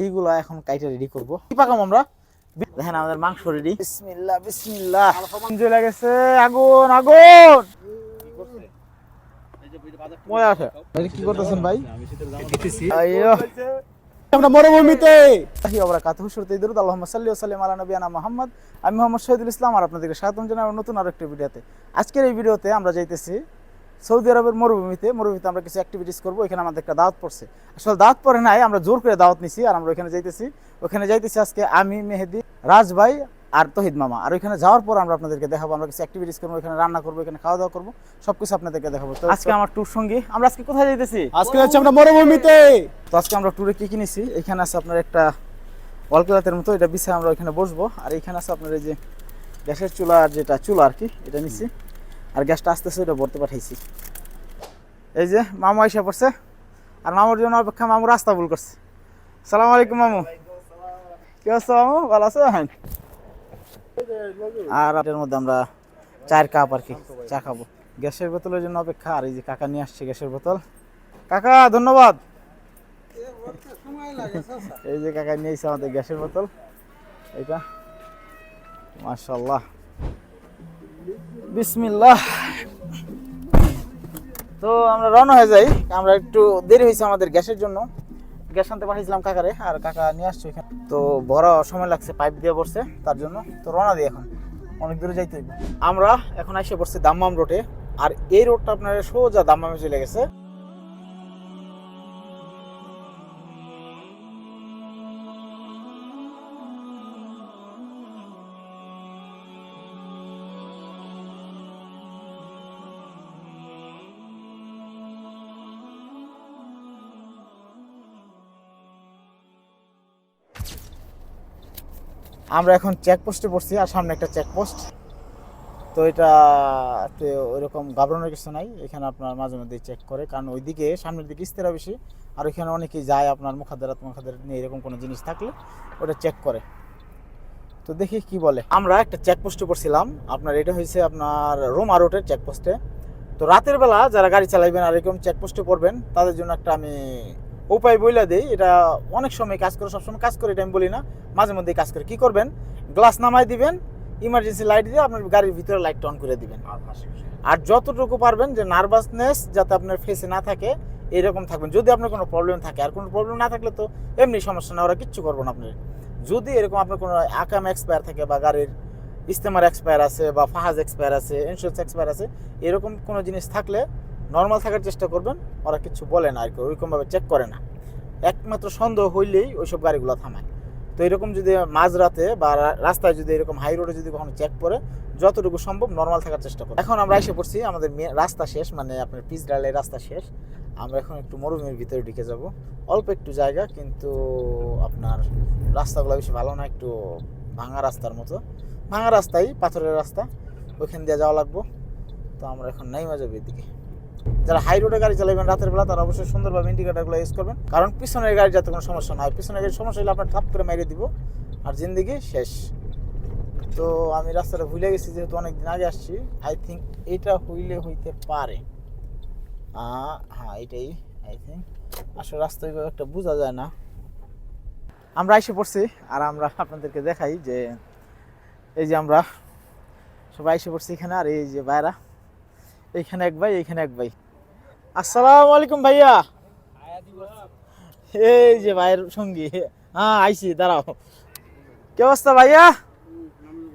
এইগুলো এখন কাইটা রেডি করব। কি পাকাম আমরা? দেখেন আমাদের মাংস রেডি বিসমিল্লাহ বিসমিল্লাহ। জ্বলে গেছে। আগুন আগুন! মজা আছে। কি করতেছেন ভাই? আইয়ো। আমরা মরুভূমিতে আহি আমরা কাতহু শুরুতে দরুদ আল্লাহুম্মা সাল্লি ওয়া সাল্লিম আলা নবিয়ানা মুহাম্মদ। আমি মোহাম্মদ শহীদুল ইসলাম আর আপনাদেরকে স্বাগতম জানাই আমার নতুন আরেকটি ভিডিওতে। আজকের এই ভিডিওতে আমরা যাইতেছি সৌদি আরবের মরুভূমিতে মরুভূমিতে আমরা কিছু অ্যাক্টিভিটিস করব এখানে আমাদের একটা দাওয়াত পড়ছে। আসলে দাওয়াত পড়ে নাই আমরা জোর করে দাওয়াত নিছি আর আমরা ওইখানে যাইতেছি। ওখানে যাইতেছি আজকে আমি মেহেদি রাজ ভাই আর তহিদ মামা। আর ওইখানে যাওয়ার পর আমরা আপনাদেরকে দেখাবো আমরা কিছু অ্যাক্টিভিটিস করব এখানে রান্না করব এখানে খাওয়া দাওয়া করব সবকিছু আপনাদেরকে দেখাবো। তো আজকে আমার ট্যুর সঙ্গী আমরা আজকে কোথায় যাইতেছি? আজকে যাচ্ছি আমরা মরুভূমিতে। তো আজকে আমরা ট্যুরে কি কিনেছি এখানে আছে আপনার একটা ওয়ালক্লাতের মতো এটা বিছায় আমরা ওইখানে বসবো। আর এখানে আছে আপনার এই যে গ্যাসের চুলা আর যেটা চুলা আর কি এটা নিচ্ছি আর গ্যাসটা আস্তে আস্তে এটা ভরতে পাঠাইছি। এই যে মামু এসে পড়ছে, আর মামুর জন্য অপেক্ষা মামু রাস্তা ভুল করছে। সালাম আলাইকুম মামু। কি অবস্থা মামু? ভালো আছো? আর এর মধ্যে আমরা চায়ের কাপ আর কি, চা খাব। গ্যাসের বোতলের জন্য অপেক্ষা, আর এই যে কাকা নিয়ে আসছে গ্যাসের বোতল। কাকা, ধন্যবাদ। এই যে কাকা নিয়েছে আমাদের গ্যাসের বোতল। এটা মাশাল্লাহ বিসমিল্লাহ। তো আমরা রওনা হয়ে যাই। আমরা একটু দেরি হয়েছে আমাদের গ্যাসের জন্য। গ্যাস আনতে পাঠিয়েছিলাম কাকারে, আর কাকা নিয়ে আসছে এখানে তো বড় সময় লাগছে, পাইপ দিয়ে পড়ছে তার জন্য। তো রওনা দিই এখন। অনেক দূরে যাইতে আমরা এখন এসে পড়ছি দাম্মাম রোডে। আর এই রোডটা আপনার সোজা দাম্মামে চলে গেছে। আমরা এখন চেকপোস্টে পড়ছি আর সামনে একটা চেকপোস্ট তো এটা ওইরকম ঘাবড়ানোর কিছু নাই, এখানে আপনার মাঝে মধ্যে চেক করে। কারণ ওইদিকে, সামনের দিকে ইস্তেরা বেশি আর ওইখানে অনেকেই যায় আপনার মুখাদারাত মুখাদারাত নিয়ে এরকম কোনো জিনিস থাকলে ওটা চেক করে। তো দেখি কি বলে। আমরা একটা চেকপোস্টে পড়ছিলাম। আপনার এটা হয়েছে আপনার রোমা রোডের চেকপোস্টে তো রাতের বেলা যারা গাড়ি চালাইবেন আর এরকম চেকপোস্টে পড়বেন, তাদের জন্য একটা আমি উপায় বইলা দেই এটা অনেক সময় কাজ করে সবসময় কাজ করে এটা আমি বলি না। মাঝে মধ্যে কাজ করে। কি করবেন? গ্লাস নামাই দিবেন ইমার্জেন্সি লাইট দিয়ে আপনার গাড়ির ভিতরে লাইটটা অন করে দিবেন। আর যতটুকু পারবেন যে নার্ভাসনেস যাতে আপনার ফেসে না থাকে এরকম থাকবেন। যদি আপনার কোনো প্রবলেম থাকে আর কোনো প্রবলেম না থাকলে তো এমনি সমস্যা না ওরা কিচ্ছু করব না আপনি যদি এরকম আপনার কোনো আকাম এক্সপায়ার থাকে বা গাড়ির ইস্তেমার এক্সপায়ার আছে বা ফাহাজ এক্সপায়ার আছে ইন্স্যুরেন্স এক্সপায়ার আছে এরকম কোনো জিনিস থাকলে নর্মাল থাকার চেষ্টা করবেন, ওরা কিছু বলে না আর কি, ওইরকমভাবে চেক করে না। একমাত্র সন্দেহ হইলেই ওইসব গাড়িগুলো থামায়। তো এরকম যদি মাঝরাতে বা রাস্তায় যদি এরকম হাই রোডে যদি কখনো চেক করে যতটুকু সম্ভব নর্মাল থাকার চেষ্টা করব এখন আমরা এসে পড়ছি আমাদের রাস্তা শেষ মানে আপনার পিচ ডালের রাস্তা শেষ। আমরা এখন একটু মরুভূমির ভিতরে ঢুকে যাব। অল্প একটু জায়গা, কিন্তু আপনার রাস্তাগুলো বেশি ভালো না, একটু ভাঙা রাস্তার মতো। ভাঙা রাস্তাই পাথরের রাস্তা, ওইখান দিয়ে যাওয়া লাগবো। তো আমরা এখন নাইমা যাব এদিকে। যারা হাই রোডে গাড়ি চালাবেন রাতের বেলা, তারা অবশ্যই সুন্দরভাবে ইন্ডিকেটারগুলো ইউজ করবেন। কারণ পিছনের গাড়ি যাতে কোনো সমস্যা না হয়। পিছনের গাড়ির সমস্যা হলে আপনার ঠাপ করে মেরে দিব আর জিন্দিগি শেষ। তো আমি রাস্তাটা ভুলে গেছি, যেহেতু অনেক দিন আগে আসছি। আই থিঙ্ক এটা হইলে হইতে পারে। হ্যাঁ এটাই। আই থিঙ্ক আসলে রাস্তা ওইভাবে একটা বোঝা যায় না। আমরা এসে পড়ছি আর আমরা আপনাদেরকে দেখাই যে, এই যে আমরা সবাই এসে পড়ছি এখানে। আর এই যে ভাইরা এইখানে এক ভাই এইখানে এক ভাই। আসসালামু আলাইকুম ভাইয়া। এই যে ভাইয়ের সঙ্গী। হ্যাঁ আইছি, দাঁড়াও। কি অবস্থা ভাইয়া?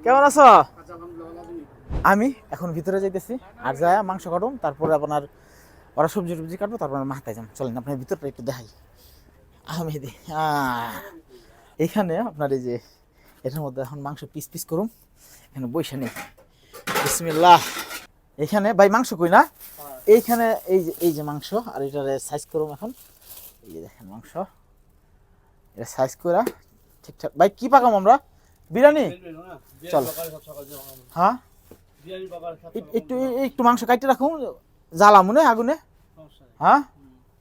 কেমন আছো? আমি এখন ভিতরে যাইতেছি, আর যায় মাংস কাটুন তারপরে আপনার ওরা সবজি টবজি কাটবো, তারপর মাথায় যান চলেন, আপনার ভিতরটা একটু দেখাই। আমি দি এইখানে আপনার এই যে, এটার মধ্যে এখন মাংস পিস পিস করুন এখানে বৈশা নেই। বিসমিল্লাহ। এখানে, ভাই, মাংস কই না? এইখানে, এই যে এই যে মাংস, আর এটার সাইজ করুন এখন। এই যে দেখেন মাংস। এটা সাইজ করা ঠিকঠাক ভাই, কি পাকাম আমরা? বিরিয়ানি? চল। হ্যাঁ? একটু একটু মাংস কাটতে রাখুন জ্বালা মনে আগুনে। হ্যাঁ?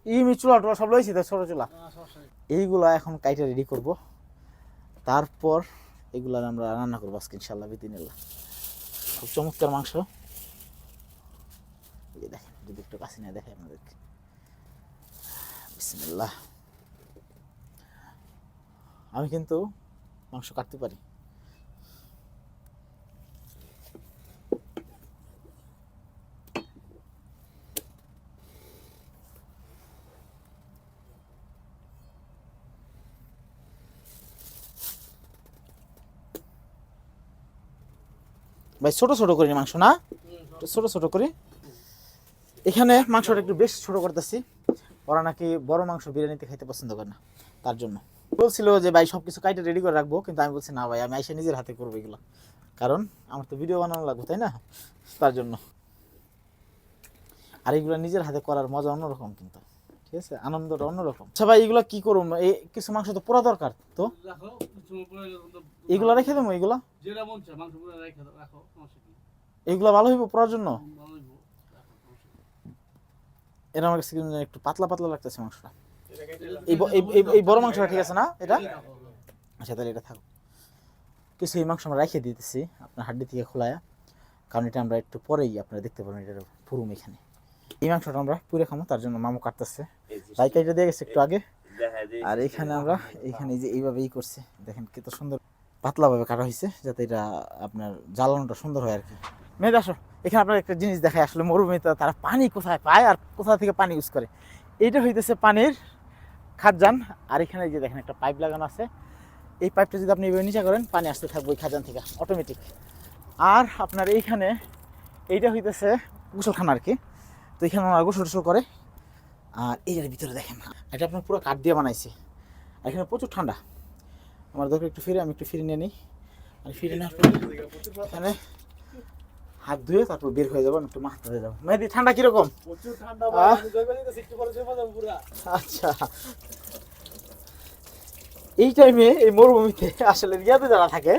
ইমি চুলা টুলা সব লইছি তো, ছোট চুলা। এইগুলা এখন কাইটে রেডি করব। তারপর এগুলা আমরা রান্না করব আজকে ইনশাল্লাহ বিদিনিল্লাহ। খুব চমৎকার মাংস। এই যে দেখেন যদি একটু কাছে নিয়ে দেখে আপনাদেরকে। বিসমিল্লাহ। আমি কিন্তু মাংস কাটতে পারি। ভাই ছোট ছোট করি মাংস না? ছোট ছোট করি? এখানে মাংসটা একটু বেশ ছোট করতেছি। ওরা নাকি বড় মাংস বিরিয়ানিতে খাইতে পছন্দ করে না তার জন্য। বলছিল যে ভাই সব কিছু কাইটে রেডি করে রাখব। কিন্তু আমি বলছি না ভাই আমি এসে নিজের হাতে করব এগুলো। কারণ আমার তো ভিডিও বানানো লাগবে তাই না? তার জন্য। আর এগুলো নিজের হাতে করার মজা অন্যরকম কিন্তু। ঠিক আছে? আনন্দটা অন্যরকম। আচ্ছা ভাই এগুলো কি করুম এই কিছু মাংস তো পোড়া দরকার তো? এগুলো রেখে দেবো এগুলো? এগুলো ভালো হইব পোড়ার জন্য ভালো হইবো, রাখো, সমস্যা কি। এটা আমার কাছে একটু পাতলা পাতলা লাগতেছে মাংসটা। এই বড় মাংসটা ঠিক আছে না এটা? আচ্ছা তাহলে এটা থাকুক। কিছু এই মাংস আমরা রেখে দিতেছি আপনার হাড্ডি থেকে খোলায়া। কারণ এটা আমরা একটু পরেই আপনারা দেখতে পাবেন এটার পুরুম এখানে। এই মাংসটা আমরা পুরে খামো তার জন্য মামু কাটতেছে। বাইক এটা দিয়ে গেছে একটু আগে। আর এখানে আমরা এখানে যে এইভাবে ই করছে। দেখেন কত সুন্দর পাতলাভাবে কাটা হয়েছে যাতে এটা আপনার জ্বালানোটা সুন্দর হয় আর কি। মেয়েদ আসো এখানে আপনার একটা জিনিস দেখায় আসলে, মরুভূমিতে তারা পানি কোথায় পায় আর কোথা থেকে পানি ইউজ করে। এইটা হইতেছে পানির খাজান, আর এখানে যে দেখেন একটা পাইপ লাগানো আছে। এই পাইপটা যদি আপনি এভাবে নিচে করেন, পানি আসতে থাকবে ওই খাজান থেকে অটোমেটিক আর আপনার এইখানে এইটা হইতেছে গোসলখানা আর কি তো এখানে ওনারা গোসল টোসল করে। আর এইটার ভিতরে দেখেন, এটা আপনার পুরো কাঠ দিয়ে বানাইছে। আর এখানে প্রচুর ঠান্ডা। আমার দরকার একটু ফিরে, আমি একটু ফিরে নিয়ে নিই। আর ফিরে নেওয়ার পরে এখানে হাত ধুয়ে তারপর বের হয়ে যাব একটু মাথা দিয়ে যাব। মেহেদি ঠান্ডা কীরকম? প্রচুর ঠান্ডা। আচ্ছা। এই টাইমে এই মরুভূমিতে আসলে রিয়াতে যারা থাকে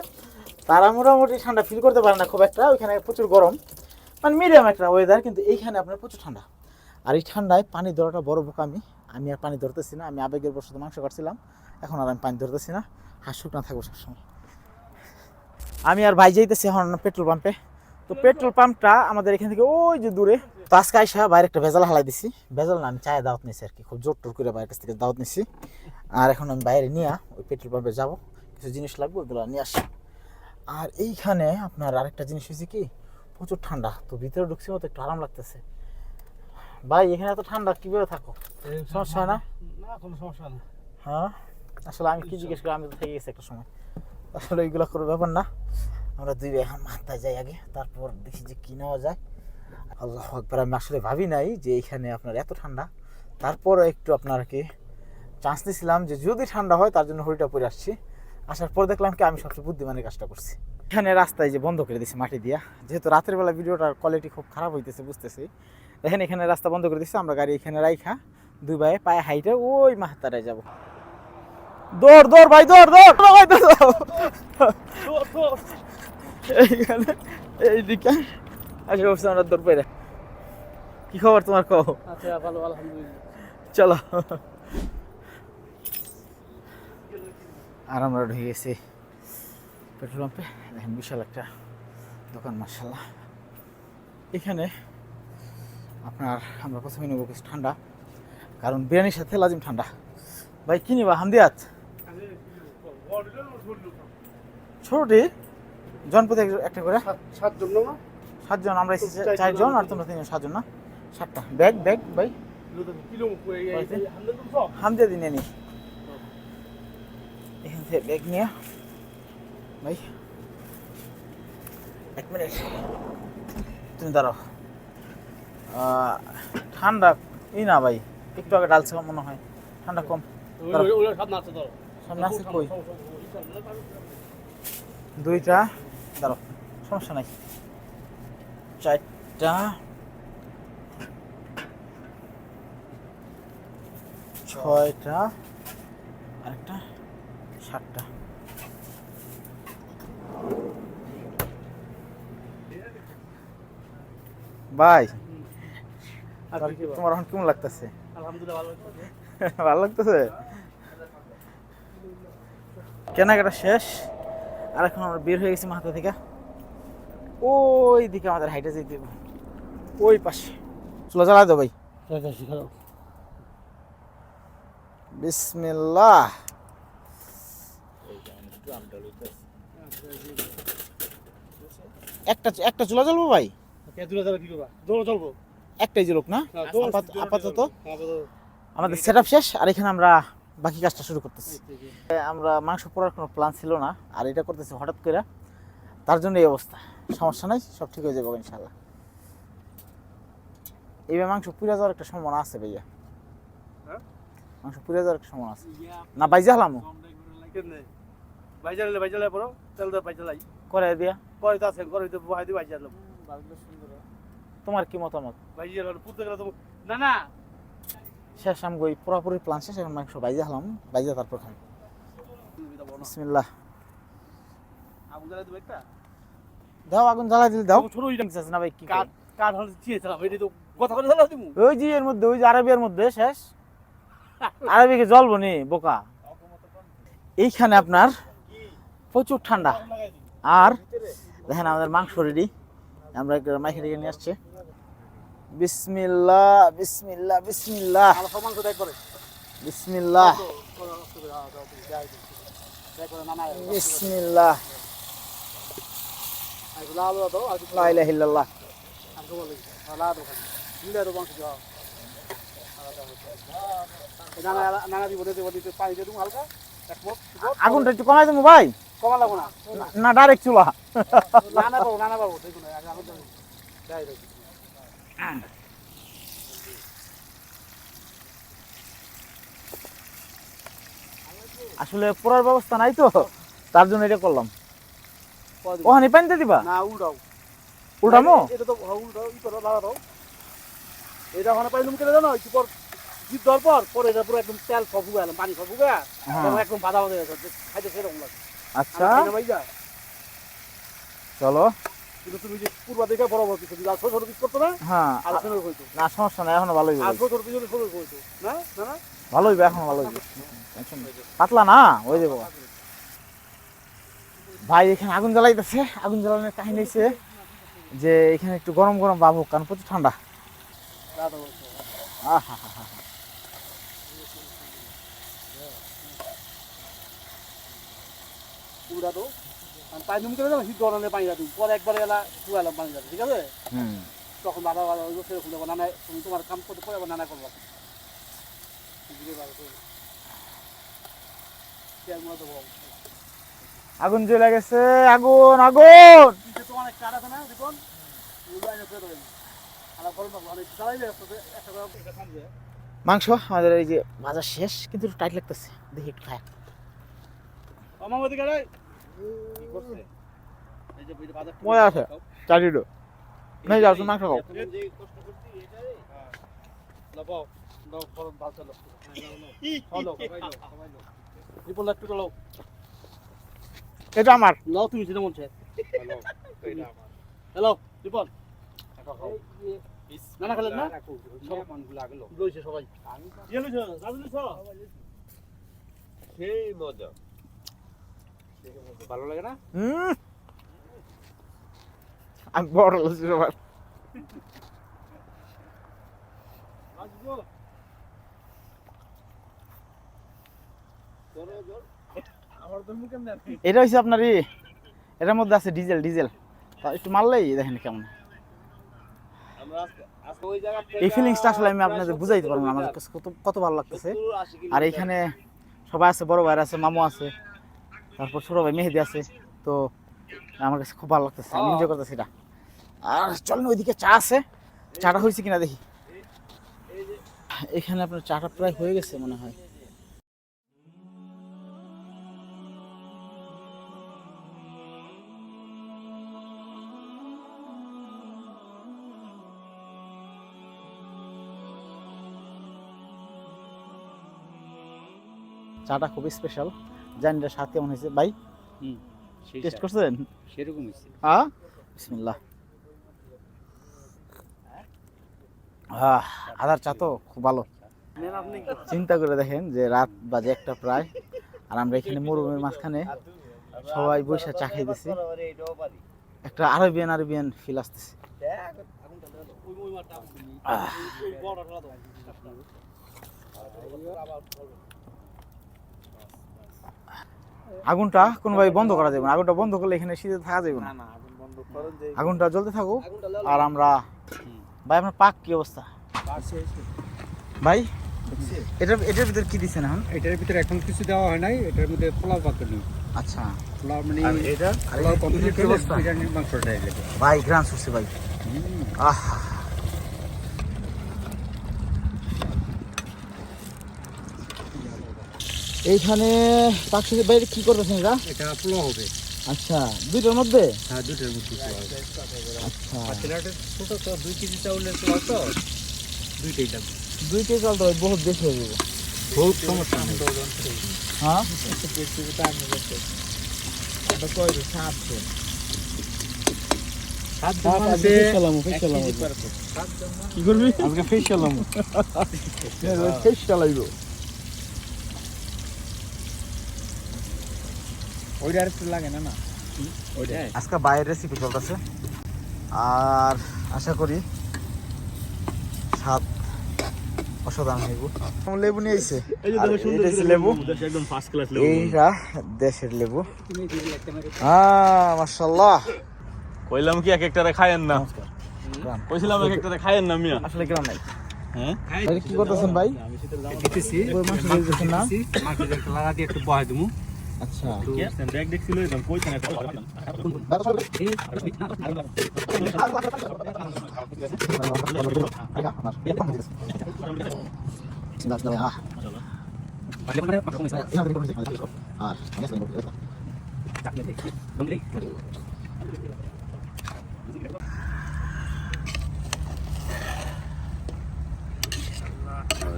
তারা মোটামুটি ঠান্ডা ফিল করতে পারে না খুব একটা ওইখানে প্রচুর গরম। মানে মিডিয়াম একটা ওয়েদার কিন্তু এইখানে আপনার প্রচুর ঠান্ডা। আর এই ঠান্ডায় পানি ধরাটা বড় বোকা আমি। আমি আর পানি ধরতেছি না আমি আবেগের বসত মাংস কাটছিলাম। এখন আর আমি পানি ধরতেছি না। হাত শুকনা থাকব সবসময়। আমি আর ভাই যাইতেছি এখন পেট্রোল পাম্পে। তো পেট্রোল পাম্পটা আমাদের এখান থেকে ওই যে দূরে। তো আজকে আইসা বাইরে একটা ভেজাল হালাই দিছি। ভেজাল না আমি চায়ে দাওয়াত নিছি আর কি। খুব জোর টোর করে বাইরের কাছ থেকে দাওয়াত নিছি। আর এখন আমি বাইরে নিয়ে ওই পেট্রোল পাম্পে যাব। কিছু জিনিস লাগবে ওগুলো নিয়ে আসি। আর এইখানে আপনার আরেকটা জিনিস হয়েছে কি? প্রচুর ঠান্ডা। তো ভিতরে ঢুকছি মতো একটু আরাম লাগতেছে। ভাই এখানে এত ঠান্ডা কীভাবে থাকো? সমস্যা হয় না? না, কোনো সমস্যা না। হ্যাঁ? আসলে আমি কি জিজ্ঞেস করি? আমি তো থেকে গেছি একটা সময়। আসলে ওইগুলো কোনো ব্যাপার না। আমরা দুই এখন মাথায় যাই আগে, তারপর দেখি যে কি নেওয়া যায়। আল্লাহ একবার আমি আসলে ভাবি নাই যে এইখানে আপনার এত ঠান্ডা। তারপর একটু আপনার কি চান্স নিয়েছিলাম যে যদি ঠান্ডা হয় তার জন্য হরিটা পরে আসছি। আসার পর দেখলাম কি আমি সবচেয়ে বুদ্ধিমানের কাজটা করছি। এখানে রাস্তায় যে বন্ধ করে দিয়েছি মাটি দিয়া, যেহেতু রাতের বেলা ভিডিওটার কোয়ালিটি খুব খারাপ হইতেছে, বুঝতেছি। দেখেন এখানে রাস্তা বন্ধ করে দিচ্ছি আমরা গাড়ি এখানে রাইখা, দুই ভাই পায়ে হাইটে ওই মাহাতারায় যাব। দৌড় দৌড় ভাই দৌড় দৌড়। এইদিকে আসে বসে আমরা দৌড় পেরে কি খবর তোমার কও আচ্ছা। চলো আর আমরা ঢুকে গেছি। পেট্রোল পাম্পে দেখেন বিশাল একটা দোকান মার্শাল্লাহ এখানে আপনার আমরা প্রথমে নেব কিছু ঠান্ডা, কারণ বিরিয়ানির সাথে লাজিম ঠান্ডা। ভাই কি নিবা হামদিয়াত। ছোটটি জনপতি এক- একটা করে। সাতজন না? সাতজন আমরা এসেছি চারজন আর তোমরা তিনজন সাতজন না? সাতটা। ব্যাগ ব্যাগ ভাই। হামদিয়া দিনে নি। এখান থেকে ব্যাগ নিয়ে। ভাই। এক মিনিট। তুমি দাঁড়াও। ঠান্ডা ই না ভাই একটু আগে ডালছে মনে হয়। ঠান্ডা কম। আছে কই? সামনে আছে। দুইটা। দাঁড়াও সমস্যা নাই। চারটা। ছয়টা। আরেকটা সাতটা। ভাই তোমার- এখন কেমন লাগতেছে? আলহামদুলিল্লাহ। ভালো লাগতেছে? কেনাকাটা শেষ? আর এখন আমরা বের হয়ে গেছি মাথা থেকে। ওই দিকে আমাদের হাইটে যেতে হবে। ওই পাশে। চলো জ্বালা দাও ভাই। বিসমিল্লাহ। একটা একটা চুলা জ্বলবো ভাই? একটাই জ্বলুক না? হ্যাঁ, আপাতত। আমাদের সেট আপ শেষ আর এখানে আমরা বাকি কাজটা শুরু করতেছি। আমরা মাংস পোড়ার কোনো প্ল্যান ছিল না আর এটা করতেছি হঠাৎ করে। তার জন্য এই অবস্থা। সমস্যা নাই সব ঠিক হয়ে যাবে ইনশাল্লাহ এইবার মাংস পুড়ে যাওয়ার একটা সম্ভাবনা আছে ভাইয়া। হ্যাঁ? মাংস পুড়ে যাওয়ার একটা সম্ভাবনা আছে। না বাইজা হলাম কেনে বাইজালে বাইজালে পড়ো তেল দে বাইজালাই করে দিয়া পরে তো আছে করে তো বহাই দি বাইজালে তোমার কি মতামত? গেলে তো না না শেষ আমি ওই পুরোপুরি প্ল্যান শেষ এখন মাংস বাইজা হলাম বাইজা তারপর খাম বিসমিল্লাহ। দাও আগুন জ্বালাই দিলে দাও। ছোট না ভাই কি কাঠ হলে এটা তো কথা করে জ্বালাই দিমু। ওই যে এর মধ্যে ওই যে আরবিয়ার মধ্যে শেষ। আরবিকে জ্বলবো নি? বোকা। এইখানে আপনার প্রচুর ঠান্ডা। আর দেখেন আমাদের মাংস রেডি আমরা মাইকে নিয়ে আসছি। বিসমিল্লাহ বিসমিল্লাহ বিসমিল্লাহ। বিসমিল্লাহ। না না বিসমিল্লাহ। দিমু হালকা। এক মত আগুনটা একটু কমাই দেবো ভাই। কমা লাগবো না। না ডাইরেক্ট চুলা। নানা পাবো নানা পাবো দেখুন দেখি আসলে পোড়ার ব্যবস্থা নাই তো তার জন্য এটা করলাম? ওখানে পানিতে দিবা? না উল্টাও উল্টামো এটা তো উল্টাও ই করো দাও এটা ওখানে পাইলুম কেটে জানো একটু পর জিত দেওয়ার পর পরে এটা পুরো একদম তেল সব উগে এলাম পানি সব উগে হ্যাঁ। একদম বাধা বাধা গেছে খাইতে সেরকম লাগে। আচ্ছা। চলো। কিন্তু তুমি যে পূর্বা দিকে বড় বড় কিছু দিলে ছোট ছোট পিস করতো না? হ্যাঁ আর ছোট হইতো। না সমস্যা নাই এখনও ভালোই আর ছোট ছোট পিস ছোট হইতো। না না না? ভালোই হবে এখনও ভালোই টেনশন পাতলা না? ওই দেবো ভাই এখানে আগুন জ্বালাইতেছে আগুন জ্বালানোর কাহিনী হচ্ছে যে এখানে একটু গরম গরম ভাব হোক কারণ প্রচুর ঠান্ডা। আহা হা হা আর পানি শীত গরমে পানি দাও পরে একবার এলা পুরালাম পানি দাও ঠিক আছে? তখন সেরকম দেবো নানা তুমি তোমার কাম করতে পরে নানা করবা। আগুন জ্বলে গেছে আগুন আগুন! তোমার একটা আছে না দেখুন মাংস আমাদের এই যে ভাজা শেষ কিন্তু টাইট লাগতেছে। দেখি একটু খায়। মজা আছে। চাটিটো নেই যাও তুমি মাংস খাও। এটা আমার। লাও তুমি যেটা মন চায়। হ্যালো রিপন। না না খেলেন না। লইছে সবাই। ইয়ে লইছে রাজু লইছ। সেই মজা। ভালো লাগে না? হুম। আমি বড় লসি সবার এটা হচ্ছে আপনার এটার মধ্যে আছে ডিজেল ডিজেল। একটু মারলেই দেখেন কেমন। এই ফিলিংসটা আসলে আমি আপনাদের বুঝাইতে পারব না। আমার কাছে কত কত ভালো লাগতেছে। আর এইখানে সবাই আছে বড় ভাই আছে মামু আছে। তারপর ছোট ভাই মেহেদি আছে, তো আমার কাছে খুব ভালো লাগতেছে, আমি এনজয় করতেছি এটা। আর চলেন ওইদিকে চা আছে, চাটা হয়েছে কিনা দেখি। এখানে আপনার চাটা প্রায় হয়ে গেছে মনে হয়। চাটা খুবই স্পেশাল জানি এটা স্বাদ কেমন হয়েছে ভাই টেস্ট করছেন? সেরকম হইছে। হ্যাঁ? বিসমিল্লাহ। আদার চা তো খুব ভালো। চিন্তা করে দেখেন যে রাত বাজে একটা প্রায় আর আমরা এখানে মরুভূমির মাঝখানে সবাই বসে চা খাইতেছি। একটা আরবিয়ান আরবিয়ান ফিল আসতেছে। আহ। আগুনটা কোনোভাবে বন্ধ করা যাবে না। আগুনটা বন্ধ করলে এখানে শীতে থাকা যাবে না। না আগুন বন্ধ করেন যে আগুনটা জ্বলতে থাকুক। আর আমরা ভাই আপনার পাক কি অবস্থা? ভাই এটা এটার ভিতরে কি দিচ্ছেন এখন? এটার ভিতরে এখন কিছু দেওয়া হয় নাই এটার মধ্যে পোলাও পাকানো আচ্ছা। পোলাও মানে এটা? আর পোলাও কমপ্লিট কি হলে অবস্থা? মাংসটা ভাই গ্রান সুসে ভাই। আহ। এইখানে পাকশিদের বাইরে কি করতেছেন এটা এটা পোলাও হবে। আচ্ছা দুইটার মধ্যে? হ্যাঁ দুটোর মধ্যে আচ্ছা। ছোট তো দুই কেজি চাউলের পোলাও তো দুইটাই লাগবে দুই কেজি চাল তো বহুত বেশি হয়ে যাবে। বহুত সমস্যা হ্যাঁ? কি করবি? আজকে ফেসিয়াল শেষ চালাইব ওইটা আর একটু লাগে না না? ওইটা আজকে বাইরের রেসিপি চলতেছে। আর আশা করি স্বাদ অসাধারণ হইব। লেবু নিয়ে আইছে। লেবু। একদম ফার্স্ট ক্লাস এইটা দেশের লেবু। হ্যাঁ মাশাল্লাহ কইলাম কি এক একটারে খায়েন না? গ্রাম। কইছিলাম এক একটারে খায়েন না মিয়া? আসলে গ্রাম নাই। হ্যাঁ? কি করতেছেন ভাই? দিতেছি। মাংস দিতেছেন না? একটা লাগা দিয়ে একটু বহাই দেবো আচ্ছা ব্যাগ দেখছিল একদম কইছেন একটা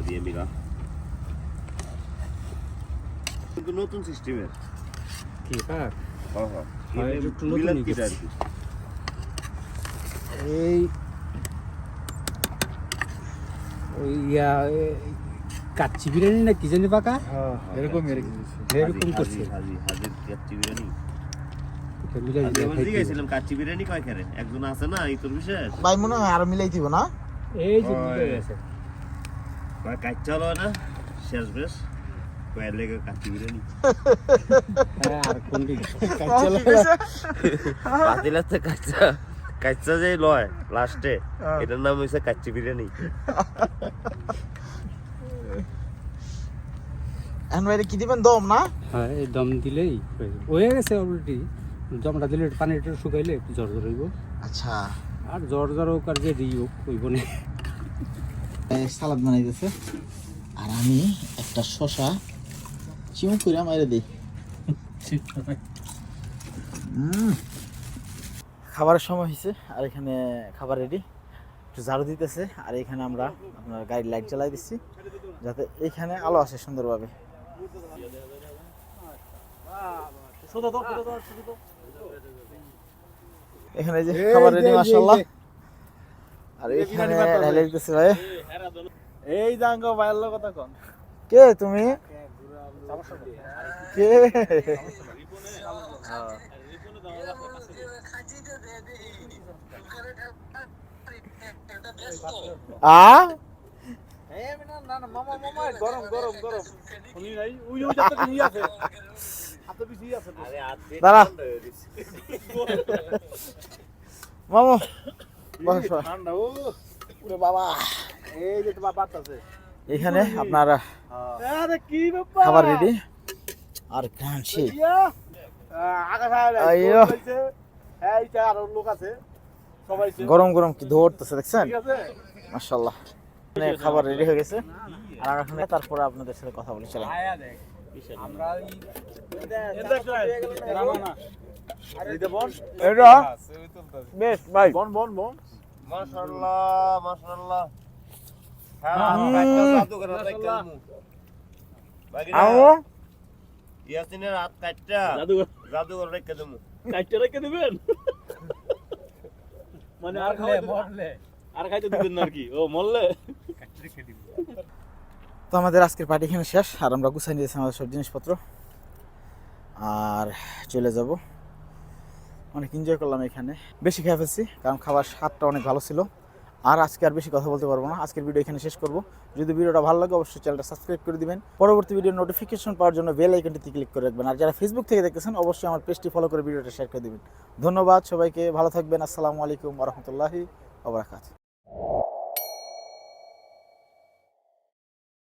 দিয়ে মিলা কিন্তু নতুন সিস্টেমের। কি হ্যাঁ। হ্যাঁ হ্যাঁ। হ্যাঁ, এই ইয়া কাচ্চি বিরিয়ানি না কি জানি পাকা? এরকম এরকম এরকম করছে। কাচ্চি বিরিয়ানি। কাচ্চি কয় খেরে একজন আছে না এই তোর বিশেষ ভাই মনে হয় আরও মিলাই দিব না? এই যে মিলাই গেছে। কাচ্চা হলো না শেষ বেশ। কয়ের লেগে বিরিয়ানি আর কোন দিকে? পাতিলাতে কাচ্চা কাচ্চা যে লয় লাস্টে হ্যাঁ। এটার নাম হইছে কাচ্চি বিরিয়ানি। কি দিবেন? দম না? হ্যাঁ এই দম দিলেই হয়ে। হয়ে গেছে অলরেডি দমটা দিলে পানি একটু শুকাইলে একটু জ্বর জ্বর হইব। আচ্ছা। আর জ্বর জ্বর হোক আর যে দিই হোক হইব না। সালাদ বানাইতেছে। আর আমি একটা শশা চিমু করে মাইরে দিই। খাবারের সময় হয়েছে আর এখানে খাবার রেডি একটু ঝাড়ু দিতেছে আর এখানে আমরা আপনার গাড়ির লাইট জ্বালাই দিচ্ছি যাতে এইখানে আলো আসে সুন্দরভাবে। এখানে যে খাবার রেডি মাসাল্লাহ আর এখানে দিতেছে ভাই। এই জাঙ্গো ভাইয়ের কথা কোন। কে তুমি? কে? আ। দাঁড়া। মামু এখানে আপনার ব্যাপার খাবার রেডি আর গান সেই ইয়া আকাশ আইয়ো। আইছে এই যে আরও লোক আছে। সবাই গরম গরম কি ধরতেছে দেখছেন? ঠিক আছে। মাশাল্লাহ মানে খাবার রেডি হয়ে গেছে। আর এখানে তারপরে আপনাদের সাথে কথা বলে চলেন। এটা বেশ ভাই। বন বন বন মাশাআল্লাহ মাশাআল্লাহ। হ্যাঁ হুম। কাচ্চা জাদু করে রাখতে আও ইয়াসিনের হাত কাটটা জাদু জাদু রেখে দেবো কাটতে রেখে দিবেন মানে আর খাওয়াইতে মরলে আর খাইতে দিবেন না আর কি ও মরলে তো আমাদের আজকের পার্টি এখানে শেষ আর আমরা গুছাই নিয়েছি আমাদের সব জিনিসপত্র আর চলে যাব অনেক এনজয় করলাম এখানে বেশি খেয়ে ফেলছি কারণ খাবার স্বাদটা অনেক ভালো ছিল আর আজকে আর বেশি কথা বলতে পারব না। আজকের ভিডিও এখানে শেষ করব। যদি ভিডিওটা ভালো লাগে, অবশ্যই চ্যানেলটা সাবস্ক্রাইব করে দিবেন। পরবর্তী ভিডিও নোটিফিকেশন পাওয়ার জন্য বেল আইকনটিতে ক্লিক করে রাখবেন। আর যারা ফেসবুক থেকে দেখতেছেন, অবশ্যই আমার পেজটি ফলো করে ভিডিওটা শেয়ার করে দেবেন। ধন্যবাদ সবাইকে, ভালো থাকবেন। আসসালামু আলাইকুম রহমতুল্লাহি ওবরাকাত